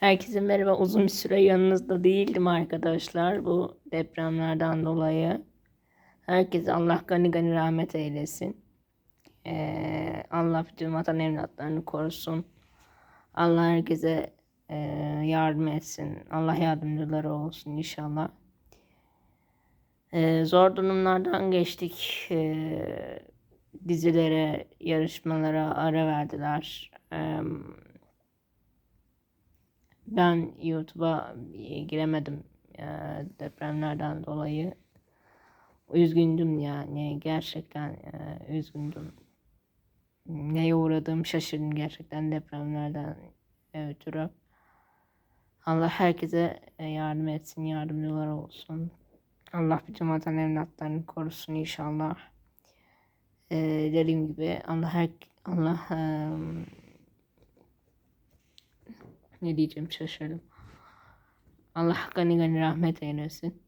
Herkese merhaba. Uzun bir süre yanınızda değildim arkadaşlar. Bu depremlerden dolayı. Herkese Allah gani gani rahmet eylesin. Ee, Allah bütün vatan evlatlarını korusun. Allah herkese e, yardım etsin. Allah yardımcıları olsun inşallah. Ee, zor durumlardan geçtik. Ee, dizilere, yarışmalara ara verdiler. Ee, ben YouTube'a giremedim e, depremlerden dolayı. Üzgündüm yani gerçekten e, üzgündüm. Neye uğradığım şaşırdım gerçekten depremlerden ötürü. Allah herkese e, yardım etsin, yardımcılar olsun. Allah bütün vatan evlatlarını korusun inşallah. E, dediğim gibi Allah her Allah e, ne diyeceğim şaşırdım. Allah gani gani rahmet eylesin.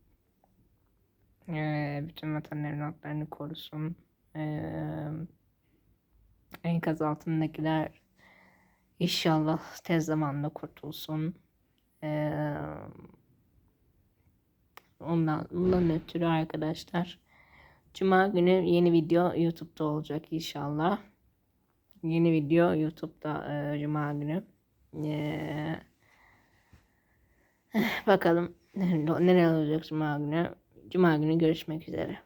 Ee, bütün vatan evlatlarını korusun. Ee, enkaz altındakiler inşallah tez zamanda kurtulsun. Ee, ondan, bundan ötürü arkadaşlar. Cuma günü yeni video YouTube'da olacak inşallah. Yeni video YouTube'da e, Cuma günü. Ee, bakalım neler olacak Cuma günü. Cuma günü görüşmek üzere.